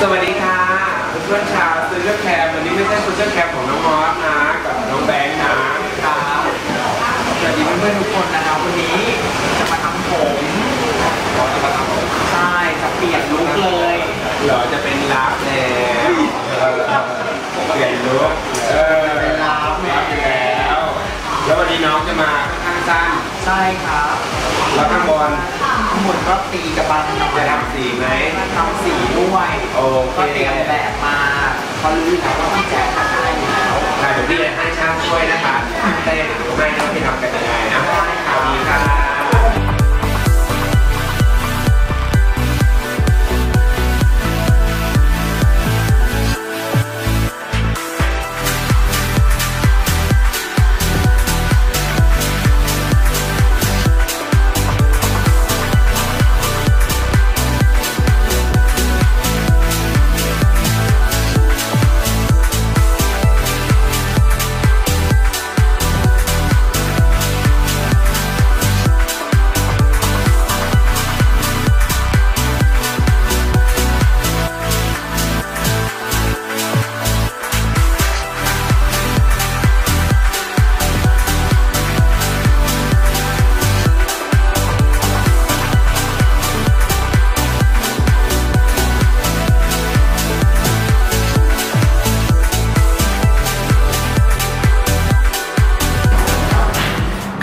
สวัสดีค่ะเพื่อนชาวซื้อเสื้อแคมวันนี้ไม่ใช่เสื้อแคมของน้องมอสนะกับน้องแบงค์นะครับสวัสดีเพื่อนๆทุกคนนะครับวันนี้จะมาทำผมขอจะมาทำผมใช่จะเปลี่ยนลุคเลยเหรอจะเป็นลับแล้วเออเปลี่ยนลุคเออ เป็นลาฟ ลับอยู่แล้ว แล้ววันนี้น้อง จะมาข้างสั้นใช่ครับแล้วข้างบนทั้งหมดก็ตีกับบานหน่อจะยทำสีไหม ทำสีด้วยโอเค ก็เตรียมแบบมาเพราะรู้อยู่แล้วว่าพี่แจ๊คทำได้อยู่แล้ว ค่ะเดี๋ยวพี่จะให้ช่างช่วยนะคะ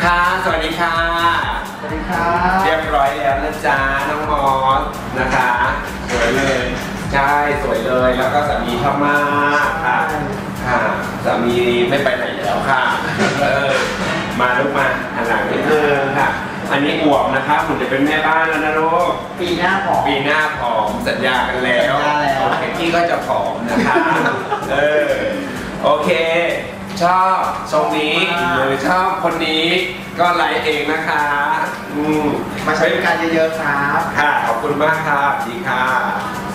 ค่ะ สวัสดีค่ะ สวัสดีครับเรียบร้อยแล้วนะจ๊ะน้องมอสนะคะ สวยเลย ใช่ สวยเลย แล้วก็สามีชอบมากค่ะ ค่ะสามีไม่ไปไหนแล้วค่ะ เออ มาลูกมาหันหลังนิดนึงค่ะ อันนี้อวบนะคะคุณจะเป็นแม่บ้านแล้วนะลูก ปีหน้าผอมปีหน้าผอมสัญญากันแล้วสัญญาแล้ว โอเคพี่ก็จะผอมนะคะ เออ โอเค ชอบทรงนี้หรือชอบคนนี้ก็ไลค์เองนะคะ อืมมาใช้บริการเยอะๆครับ ค่ะ ขอบคุณมากค่ะดีค่ะ